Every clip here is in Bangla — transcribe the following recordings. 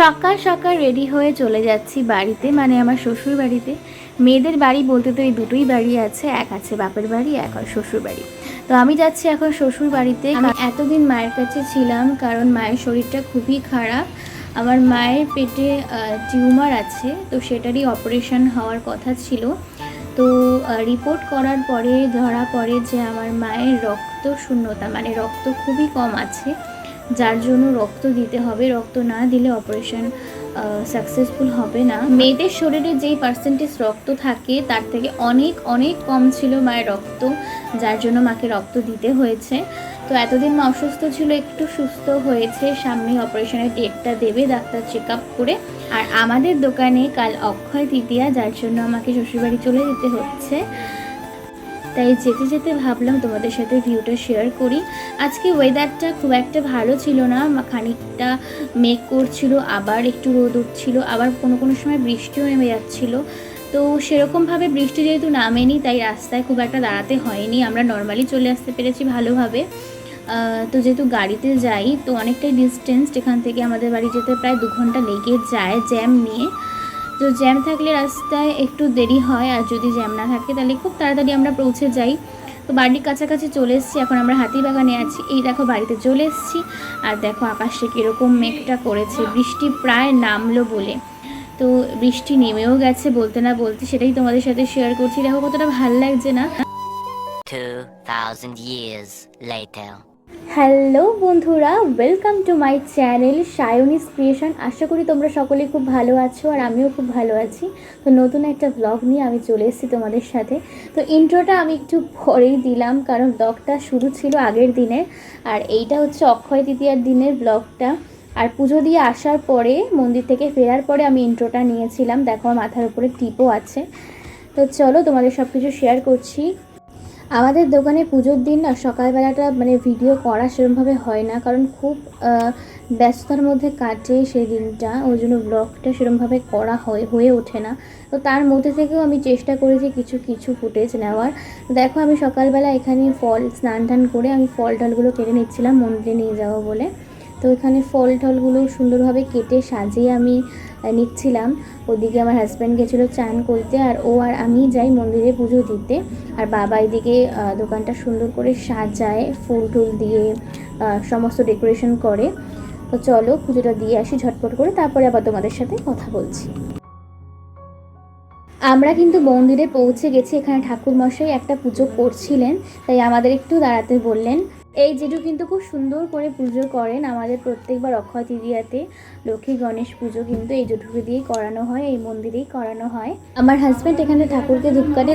সকাল সকাল রেডি হয়ে চলে যাচ্ছি বাড়িতে মানে আমার শ্বশুর বাড়িতে। মেয়েদের বাড়ি বলতে তো এই দুটোই বাড়ি আছে, এক আছে বাপের বাড়ি, এক আর শ্বশুর বাড়ি। তো আমি যাচ্ছি এখন শ্বশুর বাড়িতে। এতদিন মায়ের কাছে ছিলাম কারণ মায়ের শরীরটা খুবই খারাপ। আমার মায়ের পেটে টিউমার আছে, তো সেটারই অপারেশন হওয়ার কথা ছিল। তো রিপোর্ট করার পরে, ধরা পড়ে যে আমার মায়ের রক্ত শূন্যতা মানে রক্ত খুবই কম আছে, যার জন্য রক্ত দিতে হবে। রক্ত না দিলে অপারেশন সাকসেসফুল হবে না। মেয়েদের শরীরে যেই পার্সেন্টেজ রক্ত থাকে, তার থেকে অনেক অনেক কম ছিল মায়ের রক্ত, যার জন্য মাকে রক্ত দিতে হয়েছে। তো এতদিন মা অসুস্থ ছিল, একটু সুস্থ হয়েছে। সামনে অপারেশনের ডেটটা দেবে, ডাক্তার চেক আপ করে। আর আমাদের দোকানে কাল অক্ষয় তৃতীয়া, যার জন্য আমাকে শ্বশুরবাড়ি চলে যেতে হচ্ছে। তাই যেতে যেতে ভাবলাম তোমাদের সাথে ভিউটা শেয়ার করি। আজকে ওয়েদারটা খুব একটা ভালো ছিল না খানিকটা মেঘ করছিল, আবার একটু রোদ উঠছিল, আবার কোনো কোনো সময় বৃষ্টিও নেমে যাচ্ছিল। তো সেরকমভাবে বৃষ্টি যেহেতু নামেনি, তাই রাস্তায় খুব একটা দাঁড়াতে হয়নি। আমরা নর্মালি চলে আসতে পেরেছি ভালোভাবে। তো যেহেতু গাড়িতে যাই তো অনেকটাই ডিস্টেন্স এখান থেকে আমাদের বাড়ি যেতে প্রায় দু ঘণ্টা লেগে যায় জ্যাম নিয়ে। তো জ্যাম থাকলে রাস্তায় একটু দেরি হয় আর যদি জ্যাম না থাকে তাহলে খুব তাড়াতাড়ি আমরা পৌঁছে যাই। তো বাড়ির কাছাকাছি চলে এসেছি এখন আমরা হাতিবাগানে আছি। এই দেখো বাড়িতে চলে এসেছি আর দেখো আকাশে কীরকম মেঘটা করেছে বৃষ্টি প্রায় নামলো বলে। তো বৃষ্টি নেমেও গেছে বলতে না বলতে সেটাই তোমাদের সাথে শেয়ার করছি। দেখো কতটা ভালো লাগছে না। 2,000 years later. হ্যালো বন্ধুরা welcome to my channel Sayanis creation আশা করি তোমরা সকলে খুব ভালো আছো আর আমিও খুব ভালো আছি। তো নতুন একটা ব্লগ নিয়ে আমি চলে এসেছি তোমাদের সাথে। তো ইন্ট্রোটা আমি একটু পরেই দিলাম, কারণ ব্লগটা শুরু ছিল আগের দিনে। আর এইটা হচ্ছে অক্ষয় তৃতীয়ার দিনের ব্লগটা আর পুজো দিয়ে আসার পরে, মন্দির থেকে ফেরার পরে আমি ইন্ট্রোটা নিয়েছিলাম। দেখো আমার মাথার উপরে টিপও আছে। তো চলো তোমাদের সব কিছু শেয়ার করছি। আমাদের দোকানে পুজোর দিন না সকালবেলাটা মানে ভিডিও করা সেরকমভাবে হয় না। কারণ খুব ব্যস্ততার মধ্যে কাটে সেই দিনটা। ওই জন্য ব্লগটা সেরকমভাবে করা হয়, হয়ে ওঠে না। তো তার মধ্যে থেকেও আমি চেষ্টা করেছি কিছু কিছু ফুটেজ নেওয়ার। দেখো আমি সকালবেলা এখানে ফল স্নান টান করে আমি ফল টলগুলো কেটে নিচ্ছিলাম, মন্দিরে নিয়ে যাব বলে। তো এখানে ফল টলগুলো সুন্দরভাবে কেটে সাজিয়ে আমি নিচ্ছিলাম। ওদিকে আমার হাজব্যান্ড গেছিল চান করতে আর ও আর আমি যাই মন্দিরে পুজো দিতে। আর বাবা এদিকে দোকানটা সুন্দর করে সাজায়, ফুল টুল দিয়ে সমস্ত ডেকোরেশন করে। তো চলো পুজোটা দিয়ে আসি ঝটপট করে, তারপরে আবার তোমাদের সাথে কথা বলছি। আমরা কিন্তু মন্দিরে পৌঁছে গেছি, এখানে ঠাকুর মশাই একটা পুজো করছিলেন, তাই আমাদের একটু দাঁড়াতে বললেন। এই জেঠু কিন্তু খুব সুন্দর করে পুজো করেন আমাদের প্রত্যেকবার অক্ষয় তৃতীয়াতে। লক্ষ্মী গণেশ পুজো কিন্তু এই জেঠুকে দিয়েই করানো হয়, এই মন্দিরেই করানো হয়। আমার হাজব্যান্ড এখানে ঠাকুরকে ধূপকাঠি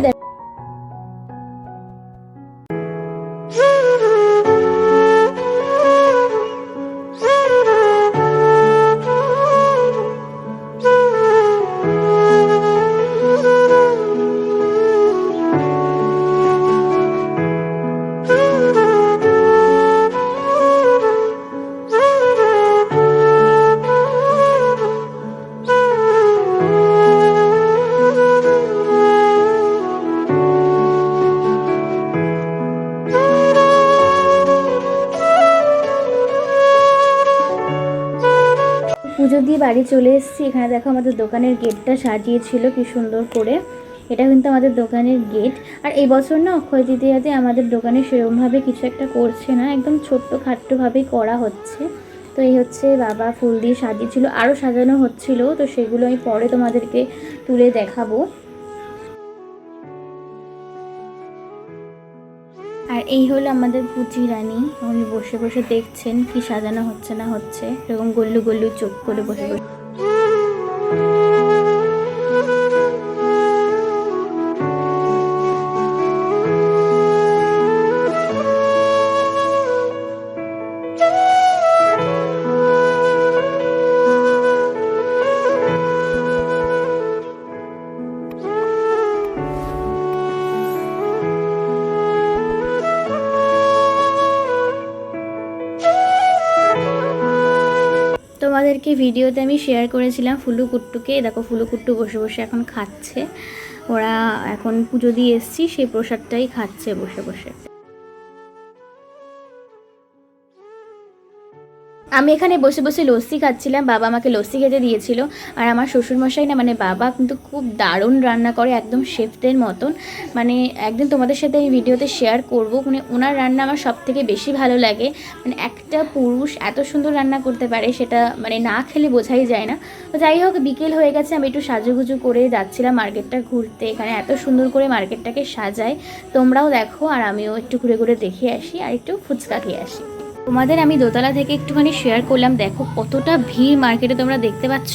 পুজো দিয়ে বাড়ি চলে এসেছি। এখানে দেখো আমাদের দোকানের গেটটা সাজিয়েছিল, কি সুন্দর করে। এটা কিন্তু আমাদের দোকানের গেট। আর এই বছর না অক্ষয় তৃতীয়াতে আমাদের দোকানে সেরকমভাবে কিছু একটা করছে না, একদম ছোট্ট খাট্টভাবেই করা হচ্ছে। তো এই হচ্ছে বাবা ফুল দিয়ে সাজিয়েছিল, আরও সাজানো হচ্ছিল, তো সেগুলো আমি পরে তোমাদেরকে তুলে দেখাবো। এই হলো আমাদের পুচি রানী। উনি বসে বসে দেখছেন কি সাজানো হচ্ছে না হচ্ছে। এরকম গল্লু গল্লু চোখ করে বসে বসে। তোমাদেরকে ভিডিওতে আমি শেয়ার করেছিলাম ফুলু কুট্টুকে। দেখো ফুলু কুট্টু বসে বসে এখন খাচ্ছে। ওরা এখন পুজো দিয়ে এসছি, সেই প্রসাদটাই খাচ্ছে বসে বসে। আমি এখানে বসে বসে লস্যি খাচ্ছিলাম, বাবা আমাকে লস্যি খেতে দিয়েছিল। আর আমার শ্বশুরমশাই না মানে বাবা কিন্তু খুব দারুণ রান্না করে, একদম শেফদের মতন। মানে একদিন তোমাদের সাথে আমি ভিডিওতে শেয়ার করব মানে ওনার রান্না আমার সব থেকে বেশি ভালো লাগে। মানে একটা পুরুষ এত সুন্দর রান্না করতে পারে সেটা মানে না খেলে বোঝাই যায় না। তো যাই হোক, বিকেল হয়ে গেছে, আমি একটু সাজুগুজু করে যাচ্ছিলাম মার্কেটটা ঘুরতে। এখানে এত সুন্দর করে মার্কেটটাকে সাজায়। তোমরাও দেখো, আর আমিও একটু ঘুরে ঘুরে দেখে আসি, আর একটু ফুচকা খেয়ে আসি। তোমাদের আমি দোতলা থেকে একটুখানি শেয়ার করলাম। দেখো কতটা ভিড় মার্কেটে তোমরা দেখতে পাচ্ছ।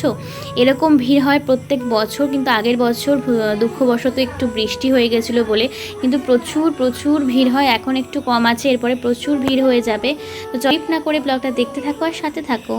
এরকম ভিড় হয় প্রত্যেক বছর, কিন্তু আগের বছর দুঃখবশত একটু বৃষ্টি হয়ে গেছিল বলে। কিন্তু প্রচুর প্রচুর ভিড় হয়, এখন একটু কম আছে, এরপরে প্রচুর ভিড় হয়ে যাবে। তো চলিপ না করে ব্লগটা দেখতে থাকো আর সাথে থাকো।